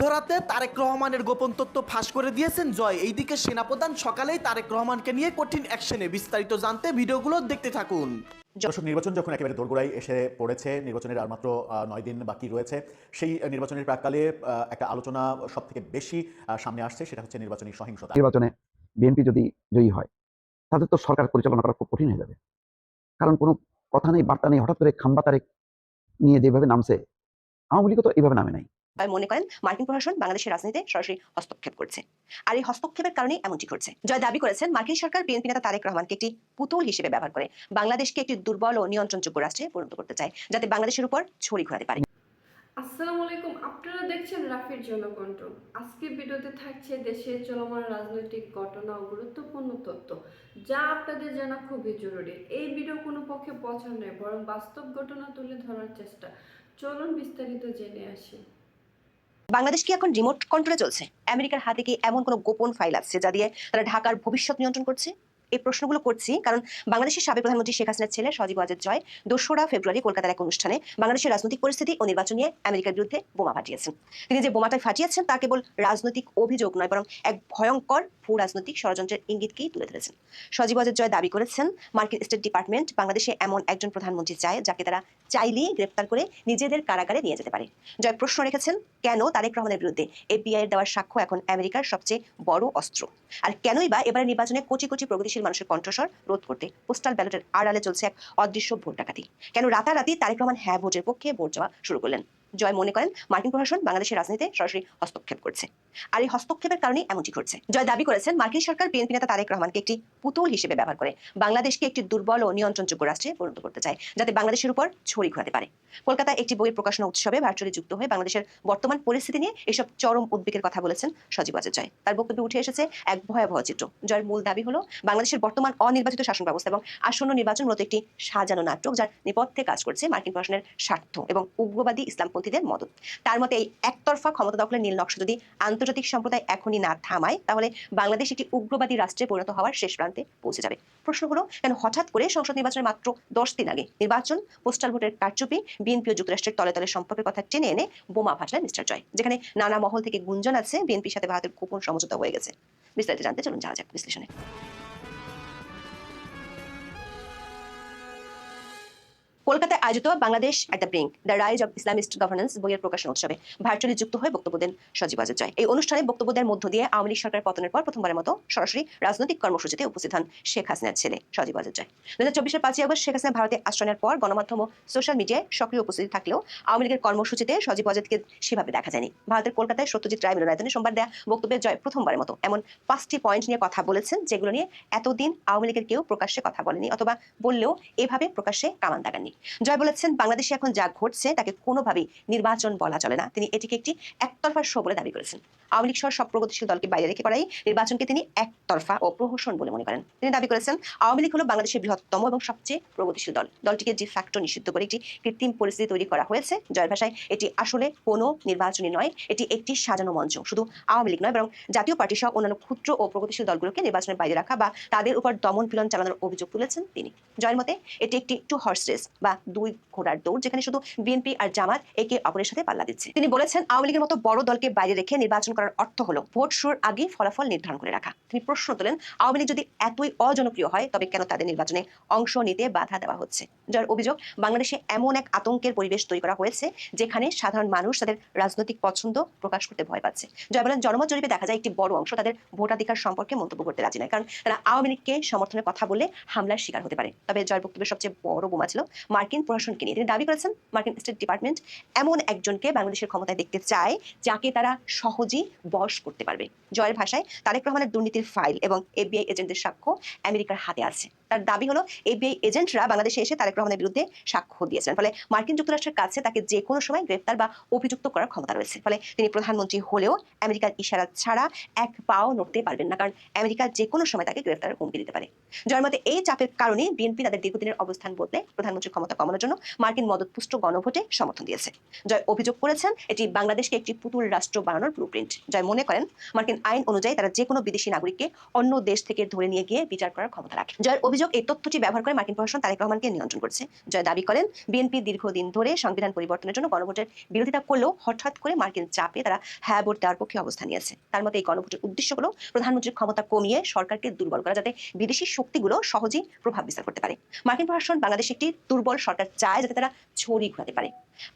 মধ্যরাতে তারেক রহমানের গোপন তথ্য ফাঁস করে দিয়েছেন জয়। এইদিকে সেনাপ্রধান সকালেই তারেক রহমানকে নিয়ে কঠিন অ্যাকশনে বিস্তারিত জানতে ভিডিওগুলো দেখতে থাকুন। দর্শক নির্বাচন যখন একেবারে দোরগোড়ায় এসে পড়েছে নির্বাচনের আর মাত্র নয় দিন বাকি রয়েছে সেই নির্বাচনের প্রাককালে একটা আলোচনা সব থেকে বেশি সামনে আসছে সেটা হচ্ছে নির্বাচনী সহিংসতা। নির্বাচনে বিএনপি যদি জয়ী হয় তাদের তো সরকার পরিচালনা করা খুব কঠিন হয়ে যাবে। কারণ কোনো কথা নেই বার্তা নেই হঠাৎ করে খাম্বা তারেক নিয়ে যেভাবে নামছে আওয়ামী লীগও তো এইভাবে নামে নাই। জয় মনে করেন মার্কিন প্রশাসন বাংলাদেশের রাজনীতিতে সরাসরি হস্তক্ষেপ করছে। আর এই হস্তক্ষেপের কারণে এমনটি ঘটছে। জয় দাবি করেছেন মার্কিন সরকার বিএনপি নেতা তারেক রহমানকে একটি পুতুল হিসেবে ব্যবহার করে। বাংলাদেশকে একটি দুর্বল ও নিয়ন্ত্রণযোগ্য রাষ্ট্রে পরিণত করতে চায়, যাতে বাংলাদেশের উপর ছড়ি ঘোরাতে পারে। আসসালামু আলাইকুম, আপনারা দেখছেন রাফির জনকণ্ঠ। আজকের ভিডিওতে থাকছে দেশের চলমান রাজনৈতিক ঘটনা ও গুরুত্বপূর্ণ তথ্য, যা আপনাদের জানা খুবই জরুরি। এই ভিডিও কোনো পক্ষে পছন্দ নয়, বরং বাস্তব ঘটনা তুলে ধরার চেষ্টা। চলুন বিস্তারিত জেনে আসি। বাংলাদেশ কি এখন রিমোট কন্ট্রোলে চলছে? আমেরিকার হাতে কি এমন কোনো গোপন ফাইল আছে যা দিয়ে তারা ঢাকার ভবিষ্যৎ নিয়ন্ত্রণ করছে? এই প্রশ্নগুলো করছি, কারণ বাংলাদেশের সাবেক প্রধানমন্ত্রী শেখ হাসিনার ছেলে সজীব ওয়াজেদ জয় দোসরা ফেব্রুয়ারি কলকাতার এক অনুষ্ঠানে বাংলাদেশের রাজনৈতিক পরিস্থিতি ও নির্বাচন নিয়ে আমেরিকার বিরুদ্ধে বোমা ফাটিয়েছেন তিনি যে বোমাটা ফাটিয়েছেন তা কেবল রাজনৈতিক অভিযোগ নয়, বরং এক ভয়ঙ্কর ভূ রাজনৈতিক ষড়যন্ত্রের ইঙ্গিতকেই তুলে ধরেছেন। সজীব ওয়াজেদ জয় দাবি করেছেন, মার্কিন স্টেট ডিপার্টমেন্ট বাংলাদেশে এমন একজন প্রধানমন্ত্রী চায় যাকে তারা চাইলেই গ্রেপ্তার করে নিজেদের কারাগারে নিয়ে যেতে পারে। জয় প্রশ্ন রেখেছেন, কেন তারেক রহমানের বিরুদ্ধে এফবিআই এর দেওয়ার সাক্ষ্য এখন আমেরিকার সবচেয়ে বড় অস্ত্র? আর কেনই বা এবারে নির্বাচনে কোটি কোটি প্রগতিশীল মানুষের কণ্ঠস্বর রোধ করতে পোস্টাল ব্যালটের আড়ালে চলছে এক অদৃশ্য ভোট ডাকাতি কেন রাতারাতি তারেক রহমান হ্যাঁ ভোটের পক্ষে ভোট যাওয়া শুরু করলেন? জয় মনে করেন, মার্কিন প্রশাসন বাংলাদেশের রাজনীতিতে সরাসরি হস্তক্ষেপ করছে। আর এই হস্তক্ষেপের কারণে এমনটি ঘটছে। জয় দাবি করেছেন, মার্কিন সরকার বিএনপি নেতা তারেক রহমানকে একটি পুতুল হিসেবে ব্যবহার করে, বাংলাদেশকে একটি দুর্বল ও নিয়ন্ত্রণযোগ্য রাষ্ট্রে পরিণত করতে চায়, যাতে বাংলাদেশের উপর ছড়ি ঘোরাতে পারে। কলকাতায় একটি বইয়ের প্রকাশনা উৎসবে ভার্চুয়ালি যুক্ত হয়ে বাংলাদেশের বর্তমান পরিস্থিতি নিয়ে এসব চরম উদ্বেগের কথা বলেছেন সজীব ওয়াজেদ জয় তার বক্তব্যে উঠে এসেছে এক ভয়াবহ চিত্র। জয়ের মূল দাবি হলো, বাংলাদেশের বর্তমান অনির্বাচিত শাসন ব্যবস্থা এবং আসন্ন নির্বাচন মূলত একটি সাজানো নাটক, যার নেপথ্যে কাজ করছে মার্কিন প্রশাসনের স্বার্থ এবং উগ্রবাদী ইসলামপন্থীদের মদত। তার মতে এই একতরফা ক্ষমতা দখলের নীল নকশা যদি আন্তর্জাতিক সম্প্রদায় এখনই না থামায়, তাহলে বাংলাদেশ একটি উগ্রবাদী রাষ্ট্রে পরিণত হওয়ার শেষ প্রান্তে পৌঁছে যাবে। প্রশ্ন হলো, কেন হঠাৎ করে সংসদ নির্বাচনের মাত্র দশ দিন আগে নির্বাচন, পোস্টাল ভোটের কারচুপি, বিএনপি ও যুক্তরাষ্ট্রের তলে তলে সম্পর্কের কথা টেনে এনে বোমা ফাটলেন মিস্টার জয়, যেখানে নানা মহল থেকে গুঞ্জন আছে বিএনপির সাথে ভারতের গোপন সমঝোতা হয়ে গেছে। বিস্তারিত জানতে চলুন, যাওয়া যাক বিশ্লেষণে। কলকাতায় আয়োজিত Bangladesh at the brink the rise of Islamist governance বইয়ের প্রকাশনা উৎসবে ভার্চুয়ালি যুক্ত হয়ে বক্তব্য দেন সজীব আজর জয়। এই অনুষ্ঠানে বক্তব্য দেওয়ার মধ্য দিয়ে আওয়ামী লীগ সরকার পতনের পর প্রথমবারের মতো সরাসরি রাজনৈতিক কর্মসূচিতে উপস্থিত হন শেখ হাসিনার ছেলে সজীব আজর জয়। দু হাজার চব্বিশের পাঁচই আগস্ট শেখ হাসিনা ভারতে আশ্রয়ের পর গণমাধ্যম ও সোশ্যাল মিডিয়ায় সক্রিয় উপস্থিতি থাকলেও আওয়ামী লীগের কর্মসূচিতে সজীব আজাদকে সেভাবে দেখা যায়নি। ভারতের কলকাতায় সত্যজিৎ রায় মিলনায়তনে সোমবার দেয়া বক্তব্যে জয় প্রথমবারের মতো এমন পাঁচটি পয়েন্ট নিয়ে কথা বলেছেন যেগুলো নিয়ে এতদিন আওয়ামী লীগের কেউ প্রকাশ্যে কথা বলেনি অথবা বললেও এভাবে প্রকাশ্যে কামান দাগাননি। জয় বলেছেন, বাংলাদেশে এখন যা ঘটছে তাকে কোনোভাবেই নির্বাচন বলা চলে না। তিনি এটিকে একটি একতরফা শো বলে দাবি করেছেন। আওয়ামী লীগ সহ সব প্রগতিশীল দলকে বাইরে রেখে করাই নির্বাচনকে তিনি একতরফা ও প্রহসন বলে মনে করেন। তিনি দাবি করেছেন, আওয়ামী লীগ হলো বাংলাদেশের বৃহত্তম এবং সবচেয়ে প্রগতিশীল দল। দলটিকে যে ফ্যাক্টর নিষিদ্ধ করে একটি কৃত্রিম পরিস্থিতি তৈরি করা হয়েছে। জয়ের ভাষায়, এটি আসলে কোনো নির্বাচনী নয়, এটি একটি সাজানো মঞ্চ। শুধু আওয়ামী লীগ নয়, বরং জাতীয় পার্টি সহ অন্যান্য ক্ষুদ্র ও প্রগতিশীল দলগুলোকে নির্বাচনের বাইরে রাখা বা তাদের উপর দমন পীড়ন চালানোর অভিযোগ তুলেছেন তিনি। জয়ের মতে, এটি একটি টু হর্স রেস বা দুই ঘোড়ার দৌড়, যেখানে শুধু বিএনপি আর জামাত একে অপরের সাথে পাল্লা দিচ্ছে। তিনি বলেছেন, আওয়ামী লীগের মতো বড় দলকে বাইরে রেখে নির্বাচন করার অর্থ হলো ভোট শুরুর আগে ফলাফল নির্ধারণ করে রাখা। তিনি প্রশ্ন তোলেন, আওয়ামী লীগ যদি এতই অজনপ্রিয় হয়, তবে কেন তাদের নির্বাচনে অংশ নিতে বাধা দেওয়া হচ্ছে? যার অভিযোগ, বাংলাদেশে এমন এক আতঙ্কের পরিবেশ তৈরি করা হয়েছে, যেখানে সাধারণ মানুষ তাদের রাজনৈতিক পছন্দ প্রকাশ করতে ভয় পাচ্ছে। জয় বলেন, জনমত জরিপে দেখা যায়, একটি বড় অংশ তাদের ভোটাধিকার সম্পর্কে মন্তব্য করতে রাজি নয়, কারণ তারা আওয়ামী লীগকে সমর্থনের কথা বলে হামলার শিকার হতে পারে। তবে জয়ের বক্তব্যের সবচেয়ে বড় বোমা ছিল মার্কিন প্রশাসনকে নিয়ে তিনি দাবি করেছেন, মার্কিন স্টেট ডিপার্টমেন্ট এমন একজনকে বাংলাদেশের ক্ষমতায় দেখতে চায় যাকে তারা সহজেই বশ করতে পারবে। জয়ের ভাষায়, তারেক রহমানের দুর্নীতির ফাইল এবং এফবিআই এজেন্টের সাক্ষ্য আমেরিকার হাতে আছে। তার দাবি হলো, এফবিআই এজেন্টরা বাংলাদেশে এসে তারেক রহমানের বিরুদ্ধে সাক্ষ্য দিয়েছেন ফলে মার্কিন যুক্তরাষ্ট্রের কাছে তাকে যে কোনো সময় গ্রেপ্তার বা অভিযুক্ত করার ক্ষমতা রয়েছে। ফলে তিনি প্রধানমন্ত্রী হলেও আমেরিকার ইশারা ছাড়া এক পাও নড়তে পারবেন না, কারণ আমেরিকা যে কোনো সময় তাকে গ্রেপ্তারের হুমকি দিতে পারে। জয়ের মতে, এই চাপের কারণে বিএনপি তাদের দীর্ঘদিনের অবস্থান বদলে প্রধানমন্ত্রীর ক্ষমতা কমানোর জন্য মার্কিন মদতপুষ্ট গণভোটে সমর্থন দিয়েছে। জয় অভিযোগ করেছেন, এটি বাংলাদেশকে একটি পুতুল রাষ্ট্র বানানোর ব্লুপ্রিন্ট জয় মনে করেন, মার্কিন আইন অনুযায়ী তারা যে কোনো বিদেশি নাগরিককে অন্য দেশ থেকে ধরে নিয়ে গিয়ে বিচার করার ক্ষমতা রাখে। জয়ের অভিযোগ এই তথ্যটি ব্যবহার করে মার্কিন প্রশাসন তারেক রহমানকে নিয়ন্ত্রণ করছে। জয় দাবি করেন, বিএনপি দীর্ঘদিন ধরে সংবিধান পরিবর্তনের জন্য গণভোটের বিরোধিতা করলেও হঠাৎ করে মার্কিন চাপে তারা হ্যাঁ ভোট দেওয়ার পক্ষে অবস্থান নিয়েছে। তার মতে এই গণভোটের উদ্দেশ্য হলো প্রধানমন্ত্রীর ক্ষমতা কমিয়ে সরকারকে দুর্বল করা যাতে বিদেশি শক্তিগুলো সহজেই প্রভাব বিস্তার করতে পারে। মার্কিন প্রশাসন বাংলাদেশ একটি দুর্বল সরকার চায় যাতে তারা ছড়ি ঘোরাতে পারে।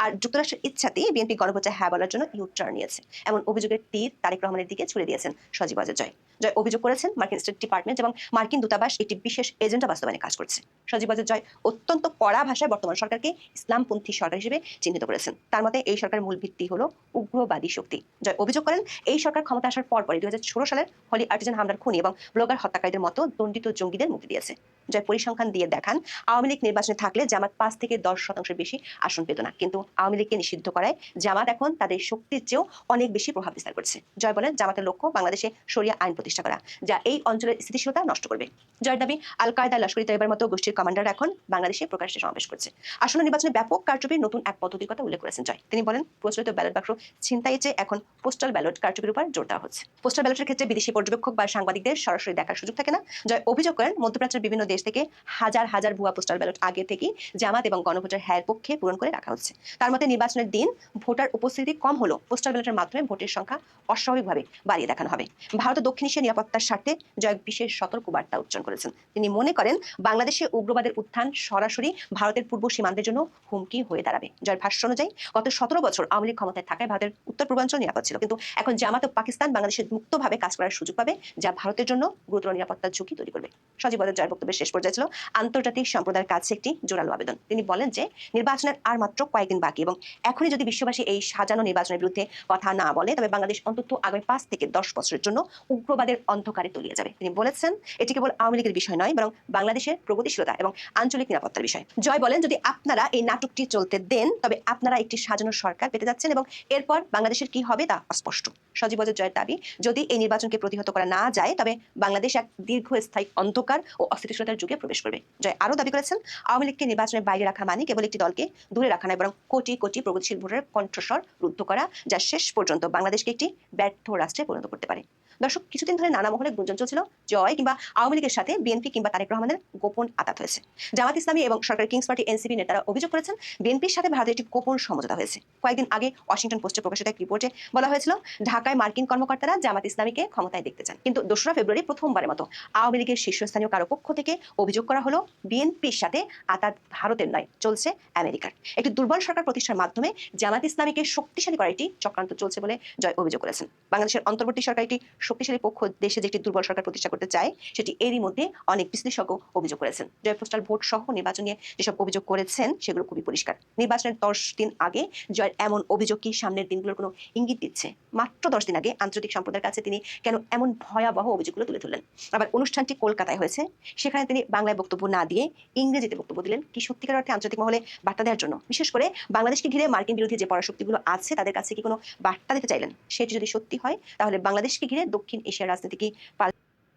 আর যুক্তরাষ্ট্রের ইচ্ছাতেই বিএনপি গণভোটে হ্যাঁ বলার জন্য ইউ টার্ন নিয়েছে। এমন অভিযোগের তীর তারেক রহমানের দিকে ছুড়ে দিয়েছেন সজীব ওয়াজেদ জয় জয় অভিযোগ করেছেন মার্কিন স্টেট ডিপার্টমেন্ট এবং মার্কিন দূতাবাস একটি বিশেষ এজেন্ডা বাস্তবায়নে কাজ করছে। সজীব ওয়াজেদ জয় অত্যন্ত কড়া ভাষায় বর্তমান সরকারকে ইসলামপন্থী সরকার হিসেবে চিহ্নিত করেছেন। তার মতে এই সরকারের মূল ভিত্তি হলো উগ্রবাদী শক্তি। জয় অভিযোগ করেন এই সরকার ক্ষমতা আসার পর পরে দুই সালের হলি আর্টিজান হামলার খুনি এবং ব্লগার হত্যাকারীদের মতো দণ্ডিত জঙ্গিদের মুক্তি দিয়েছে। জয় পরিসংখ্যান দিয়ে দেখান, আওয়ামী লীগ নির্বাচনে থাকলে জামাত পাঁচ থেকে দশ শতাংশের বেশি আসন পেত না। কিন্তু আওয়ামী লীগকে নিষিদ্ধ করায় জামাত এখন তাদের শক্তির চেয়েও অনেক বেশি প্রভাব বিস্তার করছে। জয় বলেন জামাতের লক্ষ্য বাংলাদেশে সরিয়া আইন প্রতিষ্ঠা করা, যা এই অঞ্চলের স্থিতিশীলতা নষ্ট করবে। জয়ের দাবি আল কায়দা লস্করি তৈবার মতো গোষ্ঠীর কমান্ডার এখন বাংলাদেশে প্রকাশ্যে সমাবেশ করছে। আসন্ন নির্বাচনে ব্যাপক কারচুপির নতুন এক পদ্ধতির কথা উল্লেখ করেছেন জয়। তিনি বলেন, প্রচলিত ব্যালট বাক্স ছিনতাইয়ের চেয়ে এখন পোস্টাল ব্যালট কারচুপির উপর জোর দেওয়া হচ্ছে। পোস্টাল ব্যালটের ক্ষেত্রে বিদেশি পর্যবেক্ষক বা সাংবাদিকদের সরাসরি দেখার সুযোগ থাকে না। জয় অভিযোগ করেন, মধ্যপ্রাচ্যের বিভিন্ন দেশ থেকে হাজার হাজার ভুয়া পোস্টাল ব্যালট আগে থেকেই জামাত এবং গণভোটের হ্যায়ের পক্ষে পূরণ করে রাখা হচ্ছে। তার মতে নির্বাচনের দিন ভোটার উপস্থিতি কম হলো পোস্টাল ব্যালটের মাধ্যমে ভোটের সংখ্যা অস্বাভাবিকভাবে বাড়িয়ে দেখানো হবে। ভারত দক্ষিণ এশিয়া নিরাপত্তার স্বার্থে জয় বিশেষ সতর্ক বার্তা উচ্চারণ করেছেন। তিনি মনে করেন, বাংলাদেশে উগ্রবাদের উত্থান সরাসরি ভারতের পূর্ব সীমান্তের জন্য হুমকি হয়ে দাঁড়াবে। জয়ের ভাষ্য অনুযায়ী, গত সতেরো বছর আওয়ামী লীগ ক্ষমতায় থাকায় ভারতের উত্তর পূর্বাঞ্চল নিরাপদ ছিল। কিন্তু এখন জামাত ও পাকিস্তান বাংলাদেশে মুক্তভাবে কাজ করার সুযোগ পাবে, যা ভারতের জন্য গুরুতর নিরাপত্তার ঝুঁকি তৈরি করবে। সজীবদের জয়ের বক্তব্যের শেষ পর্যায়ে ছিল, আন্তর্জাতিক সম্প্রদায়ের কাছে একটি জোরালো তিনি বলেন যে, নির্বাচনের আর মাত্র কয়েকদিন বাকি এবং এখনই যদি বিশ্ববাসী এই সাজানো নির্বাচনের বিরুদ্ধে কথা না বলে, তবে বাংলাদেশ অন্তত আগামী পাঁচ থেকে দশ বছরের জন্য উগ্রবাদের অন্ধকারে তলিয়ে যাবে। তিনি বলেছেন, এটি কেবল আওয়ামী লীগের বিষয় নয়, বরং বাংলাদেশের প্রগতিশীলতা এবং আঞ্চলিক নিরাপত্তার বিষয়। জয় বলেন, যদি আপনারা এই নাটকটি চলতে দেন, তবে আপনারা একটি সাজানো সরকার পেতে যাচ্ছেন এবং এরপর বাংলাদেশের কি হবে তা অস্পষ্ট। সজীব জয়ের দাবি, যদি এই নির্বাচনকে প্রতিহত করা না যায়, তবে বাংলাদেশ এক দীর্ঘস্থায়ী অন্ধকার ও অস্থিতিশীলতার যুগে প্রবেশ করবে। জয় আরও দাবি করেছেন, আওয়ামী লীগকে নির্বাচনের বাইরে রাখা মানে কেবল একটি দলকে দূরে রাখা নয়, বরং কোটি কোটি প্রগতিশীল ভোটের কণ্ঠস্বর রুদ্ধ করা, যা শেষ পর্যন্ত বাংলাদেশকে একটি ব্যর্থ রাষ্ট্রে পরিণত করতে পারে। দর্শক, কিছুদিন ধরে নানা মহলে গুঞ্জন চলছিল। জয় কিংবা আওয়ামী লীগের সাথে বিএনপি কিংবা তারেক রহমানের গোপন আতাত হয়েছে। জামাত ইসলামী এবং সরকার কিংস পার্টি এনসিপি নেতারা অভিযোগ করেছেন, বিএনপির সাথে ভারতের একটি গোপন সমঝোতা হয়েছে। কয়েকদিন আগে ওয়াশিংটন পোস্টে প্রকাশিত এক রিপোর্টে বলা হয়েছিল, ঢাকায় মার্কিন কর্মকর্তারা জামাত ইসলামীকে ক্ষমতায় দেখতে চান। কিন্তু দোসরা ফেব্রুয়ারি প্রথমবারের মতো আওয়ামী লীগের শীর্ষস্থানীয় কারও পক্ষ থেকে অভিযোগ করা হলো, বিএনপির সাথে আতাত ভারতের নয়, চলছে আমেরিকার। একটি দুর্বল সরকার প্রতিষ্ঠার মাধ্যমে জামাত ইসলামীকে শক্তিশালী করার একটি চক্রান্ত চলছে বলে জয় অভিযোগ করেছেন। বাংলাদেশের অন্তর্বর্তী সরকার একটি শক্তিশালী পক্ষ দেশে যে একটি দুর্বল সরকার প্রতিষ্ঠা করতে চায়, সেটি এরই মধ্যে অনেক বিশ্লেষজ্ঞ অভিযোগ করেছেন। জয় পোস্টাল ভোট সহ নির্বাচন নিয়ে যেসব অভিযোগ করেছেন, সেগুলো খুবই পরিষ্কার। নির্বাচনের দশ দিন আগে জয়ের এমন অভিযোগ কি সামনের দিনগুলোর কোনো ইঙ্গিত দিচ্ছে? মাত্র দশ দিন আগে আন্তর্জাতিক সম্প্রদায়ের কাছে তিনি কেন এমন ভয়াবহ অভিযোগগুলো তুলে ধরলেন? আবার অনুষ্ঠানটি কলকাতায় হয়েছে, সেখানে তিনি বাংলায় বক্তব্য না দিয়ে ইংরেজিতে বক্তব্য দিলেন। কি সত্যিকার অর্থে আন্তর্জাতিক মহলে বার্তা দেওয়ার জন্য? বিশেষ করে বাংলাদেশকে ঘিরে মার্কিন বিরোধী যে পরাশক্তিগুলো আছে, তাদের কাছে কি কোনো বার্তা দিতে চাইলেন? সেটি যদি সত্যি হয়, তাহলে বাংলাদেশকে ঘিরে দক্ষিণ এশিয়ার রাজনীতি কি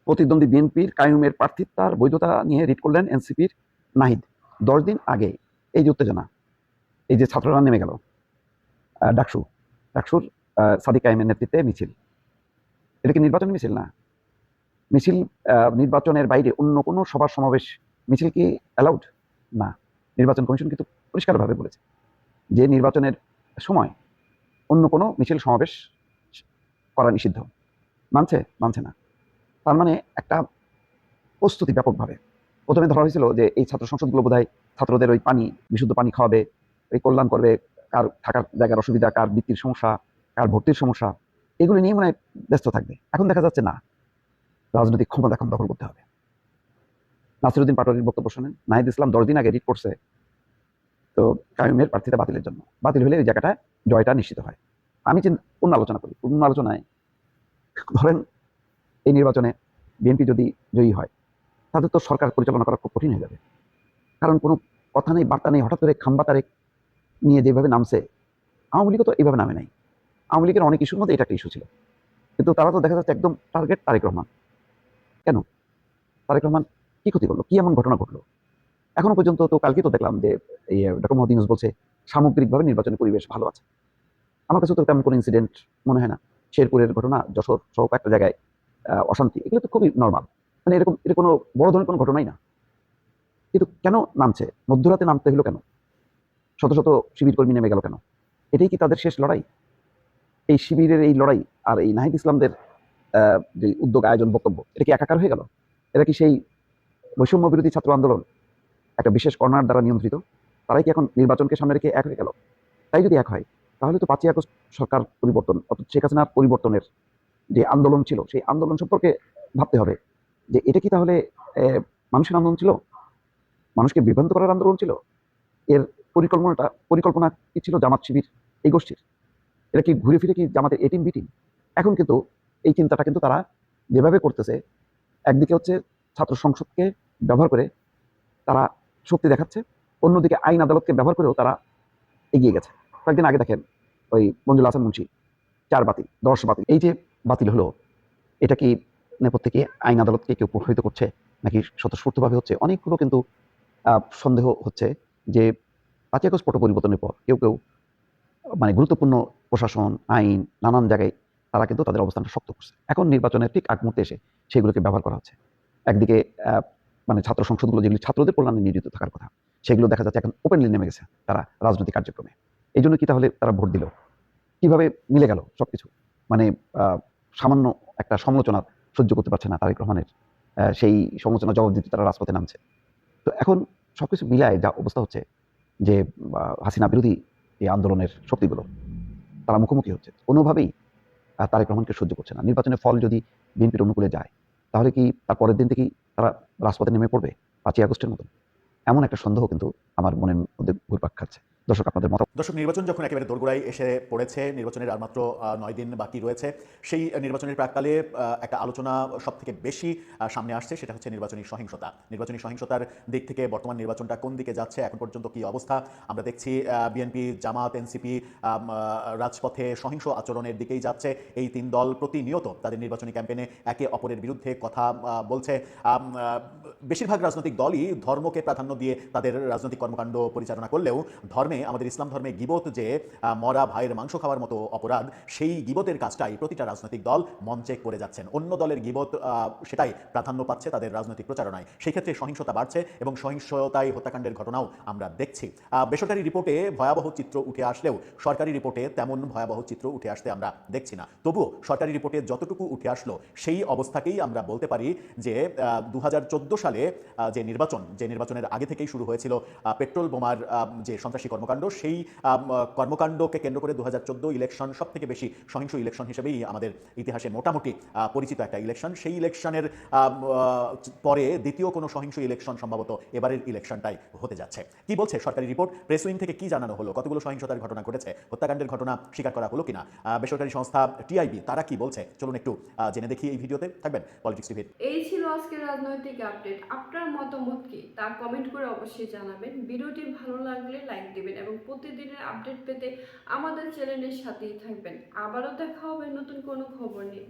প্রতিদ্বন্দ্বী বিএনপির কায়ুমের প্রার্থিতার বৈধতা নিয়ে রিট করলেন এনসিপির নাহিদ। দশ দিন আগে এই যে উত্তেজনা, এই যে ছাত্ররা নেমে গেল ডাকসু, ডাকসুর সাদিক কায়েমের নেতৃত্বে মিছিল। এটা কি নির্বাচনী মিছিল না? মিছিল নির্বাচনের বাইরে অন্য কোনো সভা সমাবেশ, মিছিল কি অ্যালাউড না। নির্বাচন কমিশন কিন্তু পরিষ্কারভাবে বলেছে যে নির্বাচনের সময় অন্য কোনো মিছিল সমাবেশ করা নিষিদ্ধ। মানছে? মানছে না। তার মানে একটা প্রস্তুতি ব্যাপকভাবে। প্রথমে ধরা হয়েছিল যে এই ছাত্র সংসদগুলো বোধহয় ছাত্রদের ওই পানি, বিশুদ্ধ পানি খাওয়াবে এই কল্যাণ করবে, কার থাকার জায়গার অসুবিধা, কার বৃত্তির সমস্যা, কার ভর্তির সমস্যা, এগুলি নিয়ে মনে ব্যস্ত থাকবে। এখন দেখা যাচ্ছে না। রাজনৈতিক ক্ষমতা এখন দখল করতে হবে। নাসিরুদ্দিন পাটোয়ারির বক্তব্য শোনেন, নাহিদ ইসলাম দশ দিন আগে রিট করছে, তো কায়ুমের প্রার্থিতা বাতিলের জন্য। বাতিল হলে ওই জায়গাটায় জয়টা নিশ্চিত হয়। আমি পূর্ণ আলোচনা করি। পূর্ণ আলোচনায় ধরেন, এই নির্বাচনে বিএনপি যদি জয়ী হয় তাদের তো সরকার পরিচালনা করা খুব কঠিন হয়ে যাবে। কারণ কোনো কথা নেই, বার্তা নেই, হঠাৎ করে খাম্বা তারেক নিয়ে যেভাবে নামছে, আওয়ামী লীগও তো এইভাবে নামে নাই। আওয়ামী লীগের অনেক ইস্যুর মধ্যে এটা একটা ইস্যু ছিল। কিন্তু তারা তো দেখা যাচ্ছে একদম টার্গেট তারেক রহমান। কেন? তারেক রহমান কি ক্ষতি করল? কি এমন ঘটনা ঘটলো? এখনও পর্যন্ত তো কালকে তো দেখলাম যে, এই ডক্টর মোহাম্মদ ইউনুস বলছে, সামগ্রিকভাবে নির্বাচনের পরিবেশ ভালো আছে। আমার কাছে তো তেমন কোনো ইনসিডেন্ট মনে হয় না। শেরপুরের ঘটনা, যশোর সহ একটা জায়গায় অশান্তি, এগুলো তো খুবই নর্মাল মানে এরকম, এটা কোনো বড় ধরনের কোনো ঘটনাই না। কিন্তু কেন নামছে? মধ্যরাতে নামতে হলো কেন? শত শত শিবির কর্মী নেমে গেল কেন? এটাই কি তাদের শেষ লড়াই? এই শিবিরের এই লড়াই আর এই নাহিদ ইসলামদের যে উদ্যোগ, আয়োজন, বক্তব্য, এটা কি একাকার হয়ে গেল? এটা কি সেই বৈষম্য বিরোধী ছাত্র আন্দোলন, একটা বিশেষ কর্নার দ্বারা নিয়ন্ত্রিত? তারাই কি এখন নির্বাচনকে সামনে রেখে এক হয়ে গেল? তাই যদি এক হয় তাহলে তো পাঁচই আগস্ট সরকার পরিবর্তন, অর্থাৎ শেখ হাসিনার পরিবর্তনের যে আন্দোলন ছিল, সেই আন্দোলন সম্পর্কে ভাবতে হবে যে এটা কি তাহলে মানুষের আন্দোলন ছিল? মানুষকে বিভ্রান্ত করার আন্দোলন ছিল? এর পরিকল্পনাটা, পরিকল্পনা কি ছিল জামাত শিবির এই গোষ্ঠীর? এটা কি ঘুরে ফিরে কি জামাতের এটিম বিটিম এখন কিন্তু এই চিন্তাটা কিন্তু তারা যেভাবে করতেছে, একদিকে হচ্ছে ছাত্র সংসদকে ব্যবহার করে তারা শক্তি দেখাচ্ছে, অন্যদিকে আইন আদালতকে ব্যবহার করেও তারা এগিয়ে গেছে। কয়েকদিন আগে দেখেন ওই মঞ্জুল হাসান মুন্সি, চার বাতিল দশ বাতিল এই যে বাতিল হলো, এটা কি নেপথ্যে কি আইন আদালতকে কেউ প্রভাবিত করছে, নাকি স্বতঃস্ফূর্তভাবে হচ্ছে? অনেকগুলো কিন্তু সন্দেহ হচ্ছে যে পাঁচই আগস্ট পট পরিবর্তনের পর কেউ কেউ মানে গুরুত্বপূর্ণ প্রশাসন, আইন, নানান জায়গায় তারা কিন্তু তাদের অবস্থানটা শক্ত করছে। এখন নির্বাচনের ঠিক আগ মুহূর্তে এসে সেগুলোকে ব্যবহার করা হচ্ছে। একদিকে মানে ছাত্র সংসদগুলো যেগুলি ছাত্রদের কল্যাণে নিয়োজিত থাকার কথা, সেগুলো দেখা যাচ্ছে এখন ওপেনলি নেমে গেছে তারা রাজনৈতিক কার্যক্রমে। এই জন্য কি তাহলে তারা ভোট দিল? কীভাবে মিলে গেল সবকিছু? মানে আহ, সামান্য একটা সমালোচনা সহ্য করতে পারছে না তারেক রহমানের সেই সমালোচনা জবাব দিতে তারা রাজপথে নামছে। তো এখন সবকিছু মিলায় যা অবস্থা হচ্ছে যে হাসিনা বিরোধী এই আন্দোলনের শক্তিগুলো তারা মুখোমুখি হচ্ছে। কোনোভাবেই তারেক রহমানকে সহ্য করছে না। নির্বাচনের ফল যদি বিএনপির অনুকূলে যায় তাহলে কি তার পরের দিন থেকেই তারা রাজপথে নেমে পড়বে? পাঁচই আগস্টের মতন। এমন একটা সন্দেহ কিন্তু আমার মনের মধ্যে ঘুরপাক খাচ্ছে। দর্শক, আপনাদের মত দর্শক, নির্বাচন যখন একেবারে দোরগোড়ায় এসে পড়েছে, নির্বাচনের আর মাত্র নয় দিন বাকি রয়েছে, সেই নির্বাচনের প্রাককালে একটা আলোচনা সব থেকে বেশি সামনে আসছে, সেটা হচ্ছে নির্বাচনী সহিংসতা। নির্বাচনী সহিংসতার দিক থেকে বর্তমান নির্বাচনটা কোন দিকে যাচ্ছে, এখন পর্যন্ত কি অবস্থা? আমরা দেখছি বিএনপি, জামাত, এনসিপি রাজপথে সহিংস আচরণের দিকেই যাচ্ছে। এই তিন দল প্রতিনিয়ত তাদের নির্বাচনী ক্যাম্পেইনে একে অপরের বিরুদ্ধে কথা বলছে। বেশিরভাগ রাজনৈতিক দলই ধর্মকে প্রাধান্য দিয়ে তাদের রাজনৈতিক কর্মকাণ্ড পরিচালনা করলেও ধর্মে আমাদের ইসলাম ধর্মে গিবত যে মরা ভাইয়ের মাংস খাওয়ার মতো অপরাধ, সেই গিবতের কাজটাই প্রতিটা রাজনৈতিক দল মঞ্চে করে যাচ্ছেন। অন্য দলের গিবত সেটাই প্রাধান্য পাচ্ছে তাদের রাজনৈতিক প্রচারণায়। সেই ক্ষেত্রে সহিংসতা বাড়ছে এবং সহিংসতায় হত্যাকাণ্ডের ঘটনাও আমরা দেখছি। বেসরকারি রিপোর্টে ভয়াবহ চিত্র উঠে আসলেও সরকারি রিপোর্টে তেমন ভয়াবহ চিত্র উঠে আসতে আমরা দেখছি না। তবুও সরকারি রিপোর্টে যতটুকু উঠে আসলো, সেই অবস্থাকেই আমরা বলতে পারি যে দু হাজার চোদ্দ সালে যে নির্বাচন, যে নির্বাচনের আগে থেকেই শুরু হয়েছিল পেট্রোল বোমার যে সন্ত্রাসী কর্মকাণ্ড, সেই কর্মকাণ্ডকে কেন্দ্র করে দুহাজার চোদ্দ ইলেকশন সব থেকে বেশি সহিংস ইলেকশন হিসেবেই আমাদের ইতিহাসে মোটামুটি পরিচিত একটা ইলেকশন সেই ইলেকশনের পরে দ্বিতীয় কোনো সহিংস ইলেকশন সম্ভবত এবারের ইলেকশনটাই হতে যাচ্ছে। কি বলছে সরকারি রিপোর্ট? প্রেস উইং থেকে কি জানানো হলো? কতগুলো সহিংসতার ঘটনা ঘটেছে? হত্যাকাণ্ডের ঘটনা স্বীকার করা হলো কিনা? বেসরকারি সংস্থা টিআইবি তারা কি বলছে? চলুন একটু জেনে দেখি এই ভিডিওতে। থাকবেন পলিটিক্স টিভির এই ছিল আজকের রাজনৈতিক আপডেট আপনার মতামত কি? তা কমেন্ট করে অবশ্যই জানাবেন। ভিডিওটি ভালো লাগলে লাইক দিবেন এবং প্রতিদিনের আপডেট পেতে আমাদের চ্যানেলের সাথেই থাকবেন। আবারও দেখা হবে নতুন কোনো খবর নিয়ে।